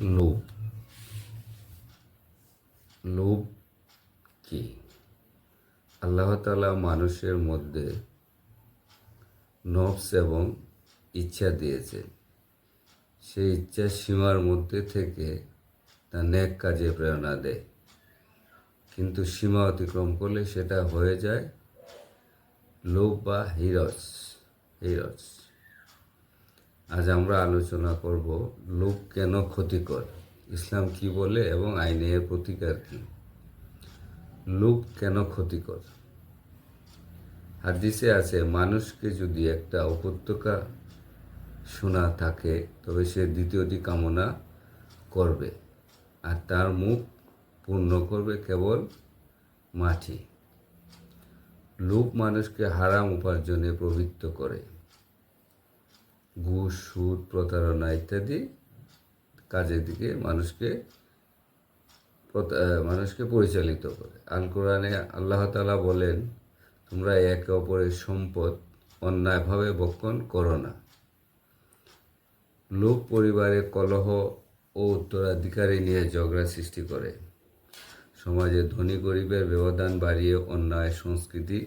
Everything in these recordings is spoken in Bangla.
লোভ লোভ কি? আল্লাহ তালা মানুষের মধ্যে নফস এবং ইচ্ছা দিয়েছে সেই ইচ্ছার সীমার মধ্যে থেকে তা নেক কাজে প্রেরণা দেয়। কিন্তু সীমা অতিক্রম করলে সেটা হয়ে যায় লোভ বা হিরস হিরস। আজ আমরা আলোচনা করব লোভ কেন ক্ষতিকর? ইসলাম কি বলে এবং আইনে এর প্রতিকার কি? লোভ কেন ক্ষতিকর? হাদিসে আছে, মানুষকে যদি একটা উপত্যকা শোনা থাকে, তবে সে দ্বিতীয়টি কামনা করবে। আর তার মুখ পূর্ণ করবে কেবল মাটি। লোভ মানুষকে হারাম উপার্জনে প্রবৃত্ত করে। ঘুষ, সুদ, প্রতারণা ইত্যাদি কাজের দিকে মানুষকে মানুষকে পরিচালিত করে। আল কোরআনে আল্লাহ তালা বলেন, তোমরা একে অপরের সম্পদ অন্যায়ভাবে বক্ষণ করো না। লোক পরিবারে কলহ ও উত্তরাধিকারী নিয়ে ঝগড়া সৃষ্টি করে। সমাজে ধনী গরিবের ব্যবধান বাড়িয়ে অন্যায় সংস্কৃতি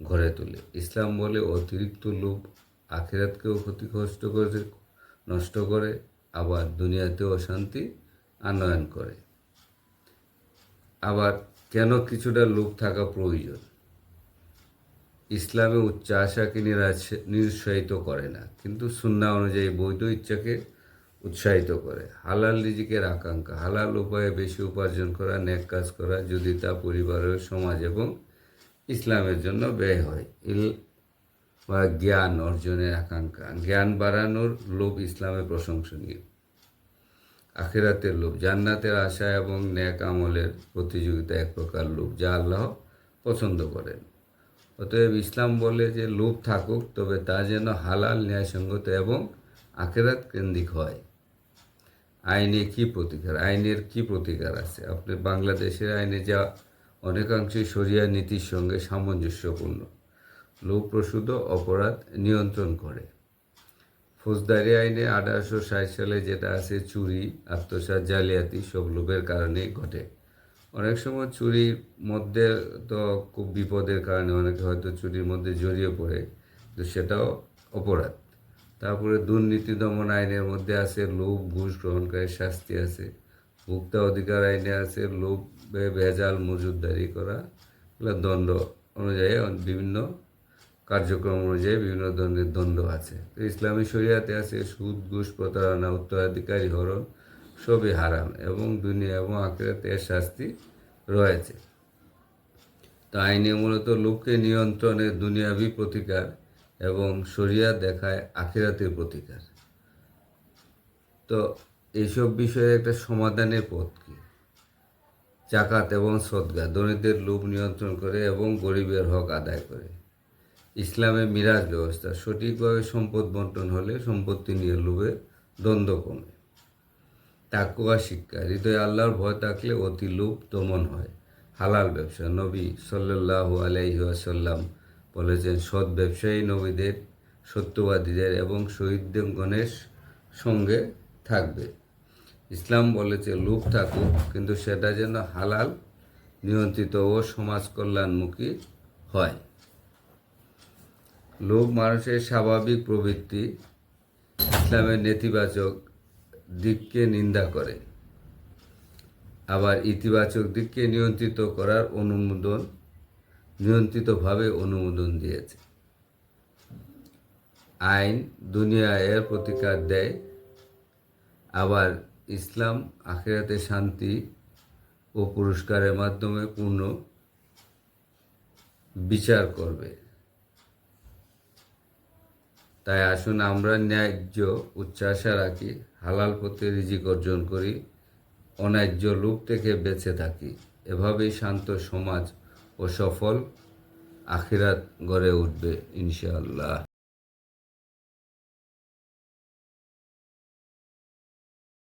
গড়ে তোলে। ইসলাম বলে অতিরিক্ত লোভ আখিরাতকেও ক্ষতিগ্রস্ত করে, নষ্ট করে, আবার দুনিয়াতেও অশান্তি আনয়ন করে। আবার কেন কিছুটা লোভ থাকা প্রয়োজন? ইসলামে উচ্চ আশাকে নিরুৎসাহিত করে না, কিন্তু সুন্না অনুযায়ী বৈধ ইচ্ছাকে উৎসাহিত করে। হালাল রিজিকের আকাঙ্ক্ষা, হালাল উপায়ে বেশি উপার্জন করা নেক কাজ করা যদি তা পরিবারের, সমাজ এবং ইসলামের জন্য ব্যয় হয়। বা জ্ঞান অর্জনের আকাঙ্ক্ষা। জ্ঞান বাড়ানোর লোভ ইসলামে প্রশংসনীয়। আখেরাতের লোভ, জান্নাতের আশা এবং ন্যাক আমলের প্রতিযোগিতা এক প্রকার লোভ যা আল্লাহ পছন্দ করেন। অতএব ইসলাম বলে যে লোভ থাকুক, তবে তা যেন হালাল, ন্যায়সঙ্গত এবং আখেরাত কেন্দ্রিক হয়। আইনে কি প্রতিকার? আইনের কি প্রতিকার আছে? আপনি বাংলাদেশের আইনে যা অনেকাংশে শরিয়া নীতির সঙ্গে সামঞ্জস্যপূর্ণ। লোকপ্রসূত অপরাধ নিয়ন্ত্রণ করে। ফৌজদারি আইনে আঠারোশো ষাট সালে যেটা আছে, চুরি, আত্মসাৎ, জালিয়াতি সব লোভের কারণে ঘটে। অনেক সময় চুরির মধ্যে তো খুব বিপদের কারণে অনেকে হয়তো চুরির মধ্যে জড়িয়ে পড়ে, তো সেটাও অপরাধ। তারপরে দুর্নীতি দমন আইনের মধ্যে আছে, লোভ, ঘুষ গ্রহণকারী শাস্তি আছে। ভোক্তা অধিকার আইনে আছে, লোভ ভেজাল মজুদদারি করা দণ্ড অনুযায়ী বিভিন্ন কার্যক্রম অনুযায়ী বিভিন্ন ধরনের দ্বন্দ্ব আছে। তো ইসলামী শরিয়াতে আছে সুদ, ঘুষ, প্রতারণা, উত্তরাধিকারী হরণ সবই হারাম এবং দুনিয়া এবং আখেরাতে এর শাস্তি রয়েছে। তা আইনে মূলত লোককে নিয়ন্ত্রণে দুনিয়াবি প্রতিকার এবং শরিয়া দেখায় আখিরাতের প্রতিকার। তো এইসব বিষয়ে একটা সমাধানের পথ কি? জাকাত এবং সদগা, দরিদ্রের লোভ নিয়ন্ত্রণ করে এবং গরিবের হক আদায় করে। ইসলামে মিরাজ ব্যবস্থা। সঠিকভাবে সম্পদ বন্টন হলে সম্পত্তি নিয়ে লোভে দ্বন্দ্ব কমে। তাকুয়া শিক্ষা। হৃদয়ে আল্লাহর ভয় থাকলে অতি লোভ দমন হয়। হালাল ব্যবসা। নবী সাল্লাল্লাহু আলাইহি ওয়াসাল্লাম বলেছেন, সৎ ব্যবসায়ী নবীদের, সত্যবাদীদের এবং শহীদগণের সঙ্গে থাকবে। ইসলাম বলেছে লোভ থাকুক, কিন্তু সেটা যেন হালাল, নিয়ন্ত্রিত ও সমাজ কল্যাণমুখী হয়। লোভ মানুষের স্বাভাবিক প্রবৃত্তি ইসলামের নেতিবাচক দিককে নিন্দা করে। আবার ইতিবাচক দিককে নিয়ন্ত্রিত করার অনুমোদন, নিয়ন্ত্রিতভাবে অনুমোদন দিয়েছে। আইন দুনিয়া এর প্রতিকার দেয়। আবার ইসলাম আখেরাতে শান্তি ও পুরস্কারের মাধ্যমে পূর্ণ বিচার করবে। তাই আসুন আমরা ন্যায্য উচ্চাশা রাখি, হালাল পথে রিজিক অর্জন করি, অন্যায্য লোক থেকে বেঁচে থাকি। এভাবেই শান্ত সমাজ ও সফল আখিরাত গড়ে উঠবে ইনশাআল্লাহ।